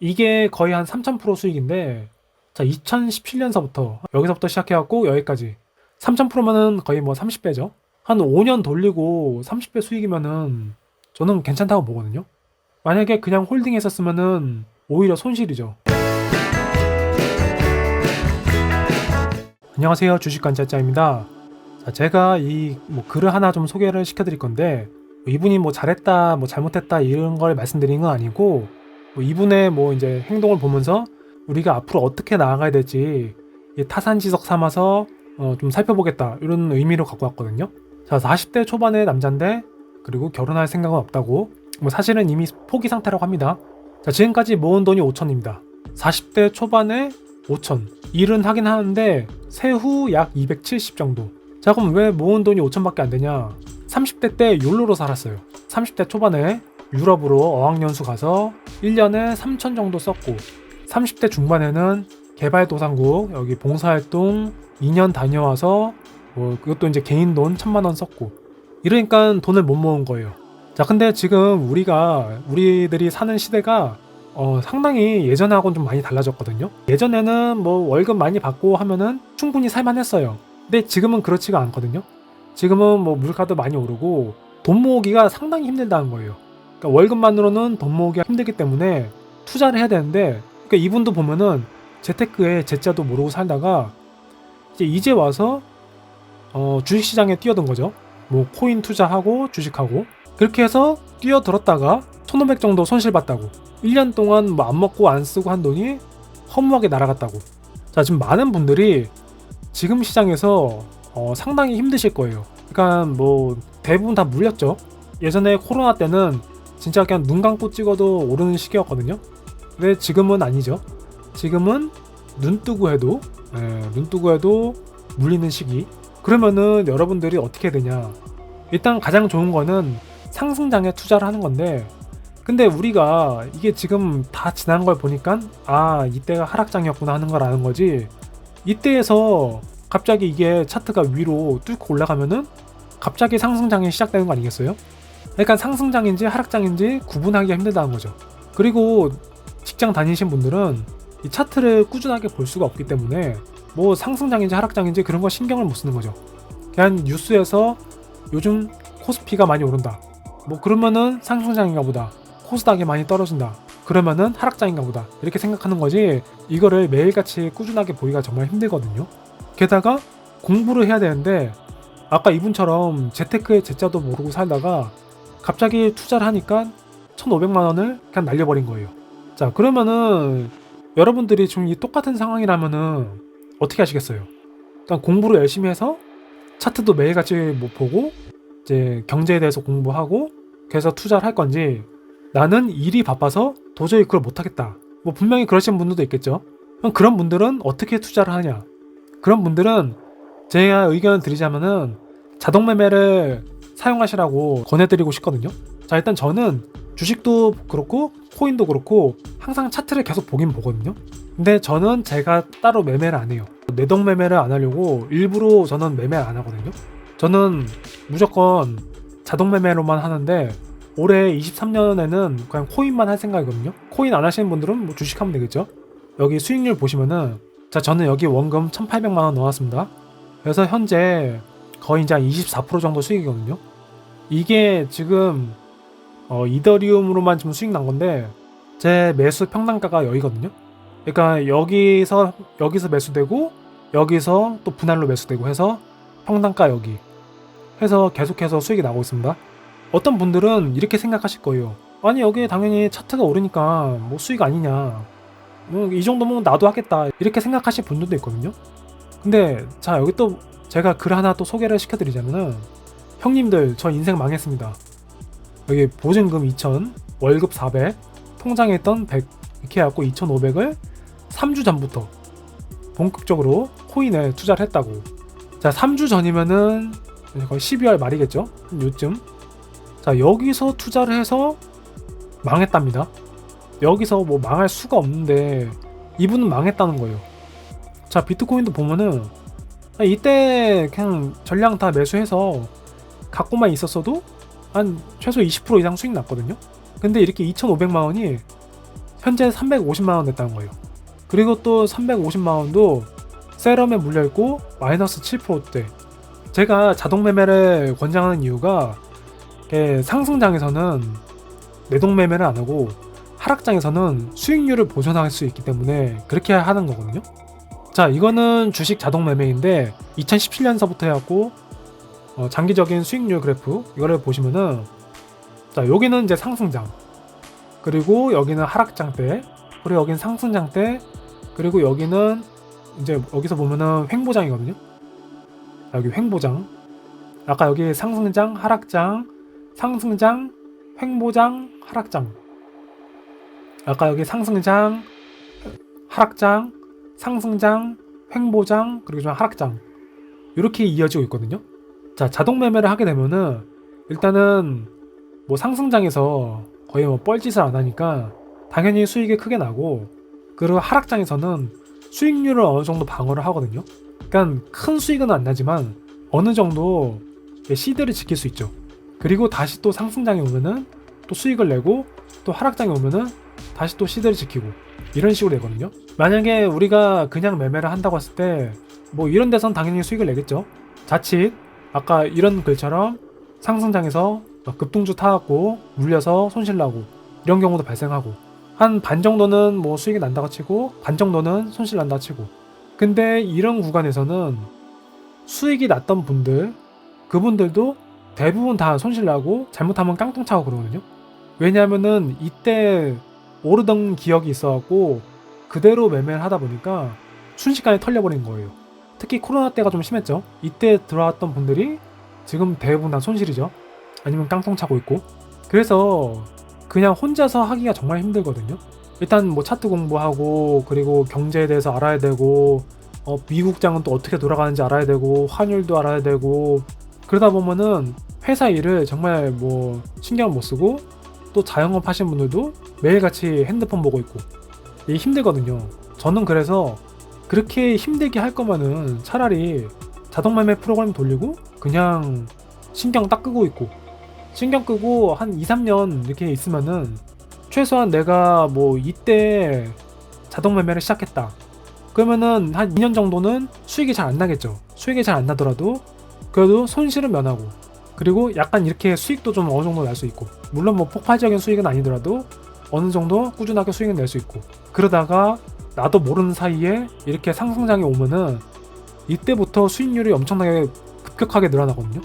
이게 거의 한 3000% 수익인데 자 2017년서부터 여기서부터 시작해갖고 여기까지 3000%면은 거의 뭐 30배죠. 한 5년 돌리고 30배 수익이면은 저는 괜찮다고 보거든요. 만약에 그냥 홀딩 했었으면은 오히려 손실이죠. 안녕하세요. 주식관찰자입니다. 자, 제가 이 뭐 글을 하나 좀 소개를 시켜드릴 건데 뭐 이분이 뭐 잘했다, 뭐 잘못했다 이런 걸 말씀드리는 건 아니고 뭐 이분의 뭐 이제 행동을 보면서 우리가 앞으로 어떻게 나아가야 될지 이 타산지석 삼아서 어, 좀 살펴보겠다 이런 의미로 갖고 왔거든요. 자, 40대 초반의 남자인데 그리고 결혼할 생각은 없다고 뭐 사실은 이미 포기 상태라고 합니다. 자, 지금까지 모은 돈이 5천입니다. 40대 초반에 5천. 일은 하긴 하는데 세후 약 270 정도. 자, 그럼 왜 모은 돈이 5천밖에 안 되냐? 30대 때 욜로로 살았어요. 30대 초반에 유럽으로 어학연수 가서 1년에 3천 정도 썼고 30대 중반에는 개발도상국 여기 봉사활동 2년 다녀와서 뭐 그것도 이제 개인 돈 천만 원 썼고 이러니까 돈을 못 모은 거예요. 자, 근데 지금 우리가 우리들이 사는 시대가 어, 상당히 예전하고는 좀 많이 달라졌거든요. 예전에는 뭐 월급 많이 받고 하면은 충분히 살만했어요. 근데 지금은 그렇지가 않거든요. 지금은 뭐 물가도 많이 오르고 돈 모으기가 상당히 힘들다는 거예요. 그러니까 월급만으로는 돈 모으기가 힘들기 때문에 투자를 해야 되는데 그러니까 이분도 보면은 재테크에 재자도 모르고 살다가 이제 이제 와서 어, 주식시장에 뛰어든 거죠. 뭐 코인 투자하고 주식하고. 그렇게 해서 뛰어들었다가 1500 정도 손실 봤다고. 1년 동안 뭐 안 먹고 안 쓰고 한 돈이 허무하게 날아갔다고. 자 지금 많은 분들이 지금 시장에서 어, 상당히 힘드실 거예요. 그러니까 뭐 대부분 다 물렸죠. 예전에 코로나 때는 진짜 그냥 눈 감고 찍어도 오르는 시기였거든요. 근데 지금은 아니죠. 지금은 눈 뜨고 해도 예, 눈 뜨고 해도 물리는 시기. 그러면은 여러분들이 어떻게 되냐? 일단 가장 좋은 거는 상승장에 투자를 하는 건데 근데 우리가 이게 지금 다 지난 걸 보니까 아 이때가 하락장이었구나 하는 걸 아는 거지. 이때에서 갑자기 이게 차트가 위로 뚫고 올라가면은 갑자기 상승장이 시작되는 거 아니겠어요? 그러니까 상승장인지 하락장인지 구분하기가 힘들다는 거죠. 그리고 직장 다니신 분들은 이 차트를 꾸준하게 볼 수가 없기 때문에 뭐 상승장인지 하락장인지 그런 거 신경을 못 쓰는 거죠. 그냥 뉴스에서 요즘 코스피가 많이 오른다. 뭐 그러면은 상승장인가 보다. 코스닥이 많이 떨어진다. 그러면은 하락장인가 보다. 이렇게 생각하는 거지. 이거를 매일같이 꾸준하게 보기가 정말 힘들거든요. 게다가 공부를 해야 되는데 아까 이분처럼 재테크의 재자도 모르고 살다가 갑자기 투자를 하니까 1,500만 원을 그냥 날려버린 거예요. 자, 그러면은 여러분들이 지금 이 똑같은 상황이라면은 어떻게 하시겠어요? 일단 공부를 열심히 해서 차트도 매일같이 뭐 보고 이제 경제에 대해서 공부하고 그래서 투자를 할 건지 나는 일이 바빠서 도저히 그걸 못하겠다. 뭐 분명히 그러신 분들도 있겠죠. 그럼 그런 분들은 어떻게 투자를 하냐? 그런 분들은 제가 의견을 드리자면은 자동 매매를 사용하시라고 권해드리고 싶거든요. 자 일단 저는 주식도 그렇고 코인도 그렇고 항상 차트를 계속 보긴 보거든요. 근데 저는 제가 따로 매매를 안 해요. 내동 매매를 안 하려고 일부러 저는 매매를 안 하거든요. 저는 무조건 자동 매매로만 하는데 올해 23년에는 그냥 코인만 할 생각이거든요. 코인 안 하시는 분들은 뭐 주식하면 되겠죠. 여기 수익률 보시면은 자 저는 여기 원금 1,800만 원 넣었습니다. 그래서 현재 거의 이제 24% 정도 수익이거든요. 이게 지금 어, 이더리움으로만 지금 수익 난 건데 제 매수 평단가가 여기거든요. 그러니까 여기서 여기서 매수되고 여기서 또 분할로 매수되고 해서 평단가 여기 해서 계속해서 수익이 나고 있습니다. 어떤 분들은 이렇게 생각하실 거예요. 아니 여기 당연히 차트가 오르니까 뭐 수익 아니냐. 뭐이 정도면 나도 하겠다. 이렇게 생각하실 분들도 있거든요. 근데 자 여기 또 제가 글 하나 또 소개를 시켜드리자면은 형님들 저 인생 망했습니다. 여기 보증금 2,000, 월급 400, 통장에 있던 100 이렇게 해갖고 2,500을 3주 전부터 본격적으로 코인에 투자를 했다고. 자 3주 전이면은 거의 12월 말이겠죠? 요쯤. 자 여기서 투자를 해서 망했답니다. 여기서 뭐 망할 수가 없는데 이분은 망했다는 거예요. 자 비트코인도 보면은 이때 그냥 전량 다 매수해서 갖고만 있었어도 한 최소 20% 이상 수익 났거든요. 근데 이렇게 2,500만 원이 현재 350만원 냈다는 거예요. 그리고 또 350만 원도 세럼에 물려 있고 마이너스 7%대. 제가 자동 매매를 권장하는 이유가 이게 상승장에서는 내동 매매를 안 하고 하락장에서는 수익률을 보존할 수 있기 때문에 그렇게 하는 거거든요. 자, 이거는 주식 자동 매매인데 2017년서부터 해갖고 어, 장기적인 수익률 그래프 이거를 보시면은 자, 여기는 이제 상승장. 그리고 여기는 하락장 때, 그리고 여기는 상승장 때, 그리고 여기는 이제 여기서 보면은 횡보장이거든요. 자, 여기 횡보장. 아까 여기 상승장, 하락장, 상승장, 횡보장, 하락장. 아까 여기 상승장, 하락장, 상승장, 횡보장, 그리고 좀 하락장. 이렇게 이어지고 있거든요. 자, 자동 매매를 하게 되면은 일단은 뭐 상승장에서 거의 뭐 뻘짓을 안 하니까 당연히 수익이 크게 나고 그리고 하락장에서는 수익률을 어느 정도 방어를 하거든요. 그러니까 큰 수익은 안 나지만 어느 정도 시드를 지킬 수 있죠. 그리고 다시 또 상승장에 오면은 또 수익을 내고 또 하락장에 오면은 다시 또 시드를 지키고 이런 식으로 되거든요. 만약에 우리가 그냥 매매를 한다고 했을 때 뭐 이런 데선 당연히 수익을 내겠죠. 자칫 아까 이런 글처럼 상승장에서 막 급등주 타갖고 물려서 손실 나고 이런 경우도 발생하고 한 반 정도는 뭐 수익이 난다고 치고 반 정도는 손실 난다고 치고. 근데 이런 구간에서는 수익이 났던 분들 그분들도 대부분 다 손실 나고 잘못하면 깡통 차고 그러거든요. 왜냐하면은 이때 오르던 기억이 있어갖고 그대로 매매를 하다 보니까 순식간에 털려버린 거예요 특히 코로나 때가 좀 심했죠. 이때 들어왔던 분들이 지금 대부분 다 손실이죠. 아니면 깡통 차고 있고. 그래서 그냥 혼자서 하기가 정말 힘들거든요. 일단 뭐 차트 공부하고 그리고 경제에 대해서 알아야 되고 어, 미국장은 또 어떻게 돌아가는지 알아야 되고 환율도 알아야 되고. 그러다 보면은 회사 일을 정말 뭐 신경 못 쓰고 또 자영업 하신 분들도 매일같이 핸드폰 보고 있고. 이게 힘들거든요. 저는 그래서 그렇게 힘들게 할 거면은 차라리 자동매매 프로그램 돌리고 그냥 신경 딱 끄고 있고 신경 끄고 한 2, 3년 이렇게 있으면은 최소한 내가 뭐 이때 자동 매매를 시작했다. 그러면은 한 2년 정도는 수익이 잘 안 나겠죠. 수익이 잘 안 나더라도 그래도 손실은 면하고 그리고 약간 이렇게 수익도 좀 어느 정도 날 수 있고 물론 뭐 폭발적인 수익은 아니더라도 어느 정도 꾸준하게 수익은 낼 수 있고 그러다가 나도 모르는 사이에 이렇게 상승장이 오면은 이때부터 수익률이 엄청나게 급격하게 늘어나거든요.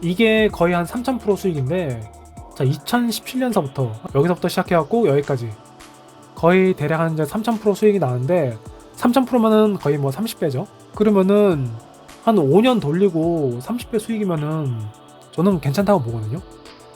이게 거의 한 3000% 수익인데 자 2017년서부터 여기서부터 시작해갖고 여기까지 거의 대략 한 이제 3000% 수익이 나는데 3000%면은 거의 뭐 30배죠. 그러면은 한 5년 돌리고 30배 수익이면은 저는 괜찮다고 보거든요.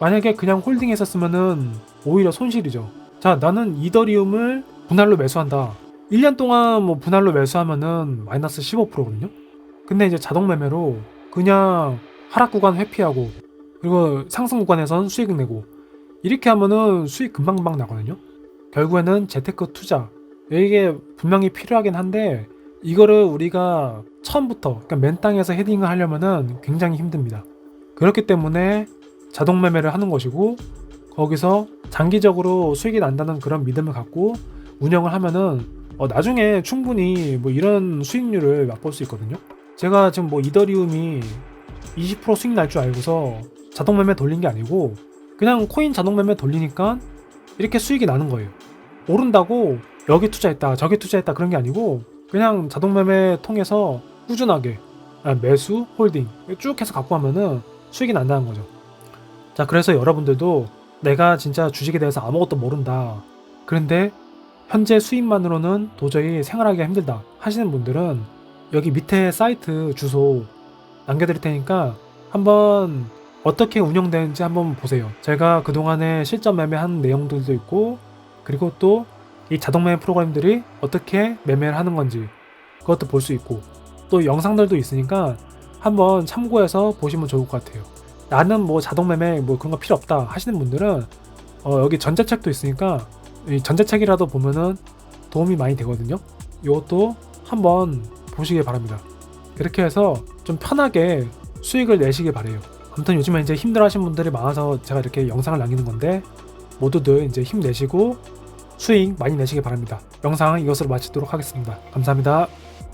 만약에 그냥 홀딩 했었으면은 오히려 손실이죠. 자 나는 이더리움을 분할로 매수한다 1년 동안 뭐 분할로 매수하면은 마이너스 15%거든요 근데 이제 자동 매매로 그냥 하락 구간 회피하고 그리고 상승 구간에선 수익 내고 이렇게 하면은 수익 금방금방 나거든요. 결국에는 재테크 투자 이게 분명히 필요하긴 한데 이거를 우리가 처음부터 그러니까 맨 땅에서 헤딩을 하려면은 굉장히 힘듭니다. 그렇기 때문에 자동 매매를 하는 것이고 거기서 장기적으로 수익이 난다는 그런 믿음을 갖고 운영을 하면은 어, 나중에 충분히 뭐 이런 수익률을 맛볼 수 있거든요. 제가 지금 뭐 이더리움이 20% 수익 날 줄 알고서 자동 매매 돌린 게 아니고 그냥 코인 자동 매매 돌리니까 이렇게 수익이 나는 거예요. 오른다고 여기 투자했다, 저기 투자했다 그런 게 아니고 그냥 자동 매매 통해서 꾸준하게 아, 매수, 홀딩 쭉 해서 갖고 하면은 수익이 난다는 거죠. 자, 그래서 여러분들도 내가 진짜 주식에 대해서 아무것도 모른다. 그런데 현재 수입만으로는 도저히 생활하기가 힘들다 하시는 분들은 여기 밑에 사이트 주소 남겨드릴 테니까 한번 어떻게 운영되는지 한번 보세요. 제가 그동안에 실전 매매한 내용들도 있고 그리고 또 이 자동 매매 프로그램들이 어떻게 매매를 하는 건지 그것도 볼 수 있고 또 영상들도 있으니까 한번 참고해서 보시면 좋을 것 같아요. 나는 뭐 자동 매매 뭐 그런 거 필요 없다 하시는 분들은 어 여기 전자책도 있으니까 이 전자책이라도 보면은 도움이 많이 되거든요. 이것도 한번 보시길 바랍니다. 그렇게 해서 좀 편하게 수익을 내시길 바래요. 아무튼 요즘에 이제 힘들어하시는 분들이 많아서 제가 이렇게 영상을 남기는 건데 모두들 이제 힘내시고 수익 많이 내시기 바랍니다. 영상 이것으로 마치도록 하겠습니다. 감사합니다.